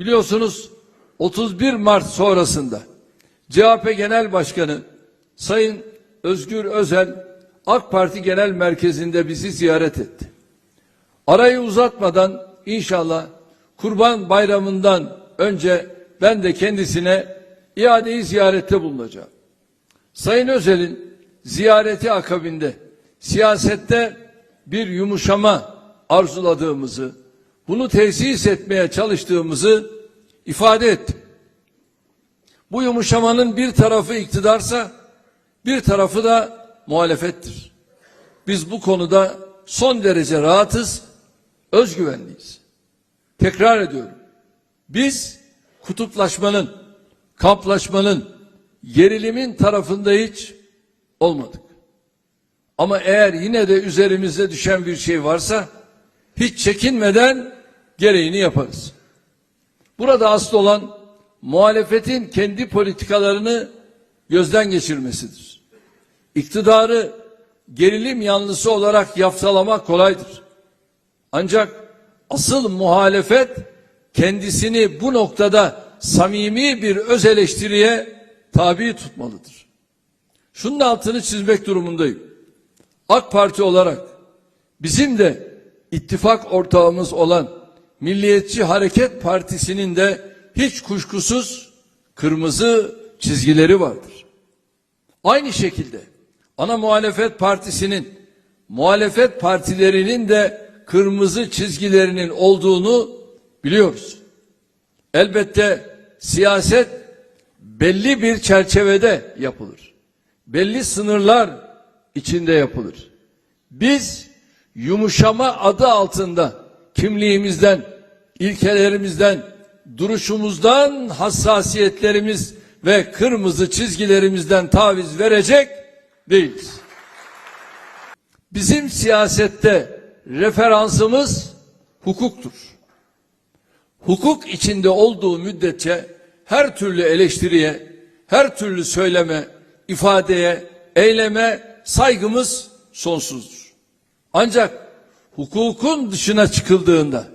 Biliyorsunuz 31 Mart sonrasında CHP Genel Başkanı Sayın Özgür Özel AK Parti Genel Merkezi'nde bizi ziyaret etti. Arayı uzatmadan inşallah Kurban Bayramı'ndan önce ben de kendisine iadeyi ziyarette bulunacağım. Sayın Özel'in ziyareti akabinde siyasette bir yumuşama arzuladığımızı, bunu tesis etmeye çalıştığımızı ifade ettim. Bu yumuşamanın bir tarafı iktidarsa bir tarafı da muhalefettir. Biz bu konuda son derece rahatız, özgüvenliyiz. Tekrar ediyorum. Biz kutuplaşmanın, kamplaşmanın, gerilimin tarafında hiç olmadık. Ama eğer yine de üzerimize düşen bir şey varsa hiç çekinmeden gereğini yaparız. Burada asıl olan muhalefetin kendi politikalarını gözden geçirmesidir. İktidarı gerilim yanlısı olarak yaftalamak kolaydır. Ancak asıl muhalefet kendisini bu noktada samimi bir öz eleştiriye tabi tutmalıdır. Şunun altını çizmek durumundayım. AK Parti olarak bizim de ittifak ortağımız olan Milliyetçi Hareket Partisi'nin de hiç kuşkusuz kırmızı çizgileri vardır. Aynı şekilde ana muhalefet partisinin muhalefet partilerinin de kırmızı çizgilerinin olduğunu biliyoruz. Elbette siyaset belli bir çerçevede yapılır. Belli sınırlar içinde yapılır. Biz yumuşama adı altında kimliğimizden, ilkelerimizden, duruşumuzdan, hassasiyetlerimiz ve kırmızı çizgilerimizden taviz verecek değiliz. Bizim siyasette referansımız hukuktur. Hukuk içinde olduğu müddetçe her türlü eleştiriye, her türlü söyleme, ifadeye, eyleme saygımız sonsuzdur. Ancak hukukun dışına çıkıldığında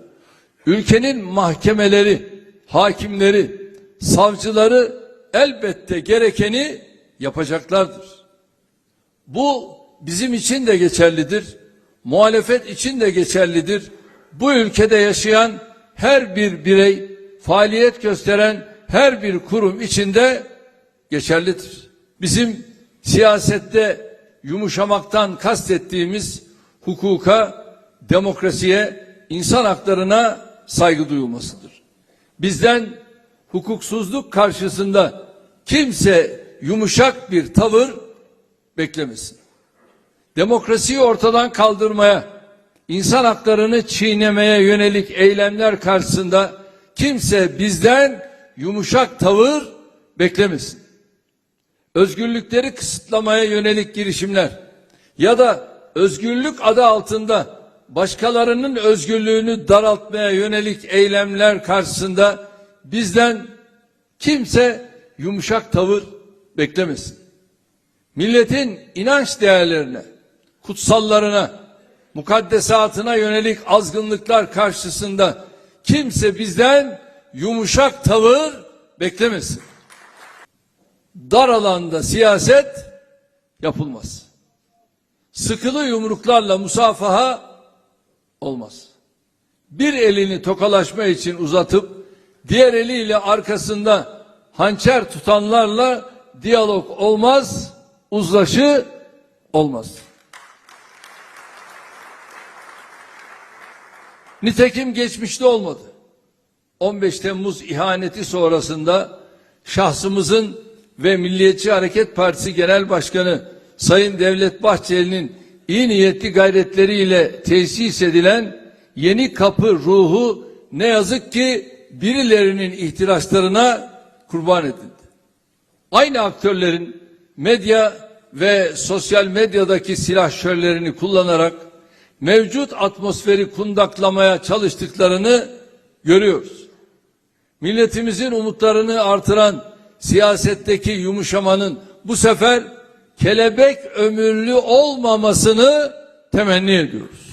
ülkenin mahkemeleri, hakimleri, savcıları elbette gerekeni yapacaklardır. Bu bizim için de geçerlidir. Muhalefet için de geçerlidir. Bu ülkede yaşayan her bir birey, faaliyet gösteren her bir kurum içinde geçerlidir. Bizim siyasette yumuşamaktan kastettiğimiz hukuka, demokrasiye, insan haklarına saygı duyulmasıdır. Bizden hukuksuzluk karşısında kimse yumuşak bir tavır beklemesin. Demokrasiyi ortadan kaldırmaya, insan haklarını çiğnemeye yönelik eylemler karşısında kimse bizden yumuşak tavır beklemesin. Özgürlükleri kısıtlamaya yönelik girişimler ya da özgürlük adı altında başkalarının özgürlüğünü daraltmaya yönelik eylemler karşısında bizden kimse yumuşak tavır beklemesin. Milletin inanç değerlerine, kutsallarına, mukaddesatına yönelik azgınlıklar karşısında kimse bizden yumuşak tavır beklemesin. Dar alanda siyaset yapılmaz. Sıkılı yumruklarla musafaha olmaz. Bir elini tokalaşma için uzatıp diğer eliyle arkasında hançer tutanlarla diyalog olmaz, uzlaşı olmaz. Nitekim geçmişte olmadı. 15 Temmuz ihaneti sonrasında şahsımızın ve Milliyetçi Hareket Partisi Genel Başkanı Sayın Devlet Bahçeli'nin iyi niyetli gayretleriyle tesis edilen yeni kapı ruhu ne yazık ki birilerinin ihtiraslarına kurban edildi. Aynı aktörlerin medya ve sosyal medyadaki silahşörlerini kullanarak mevcut atmosferi kundaklamaya çalıştıklarını görüyoruz. Milletimizin umutlarını artıran siyasetteki yumuşamanın bu sefer kelebek ömürlü olmamasını temenni ediyoruz.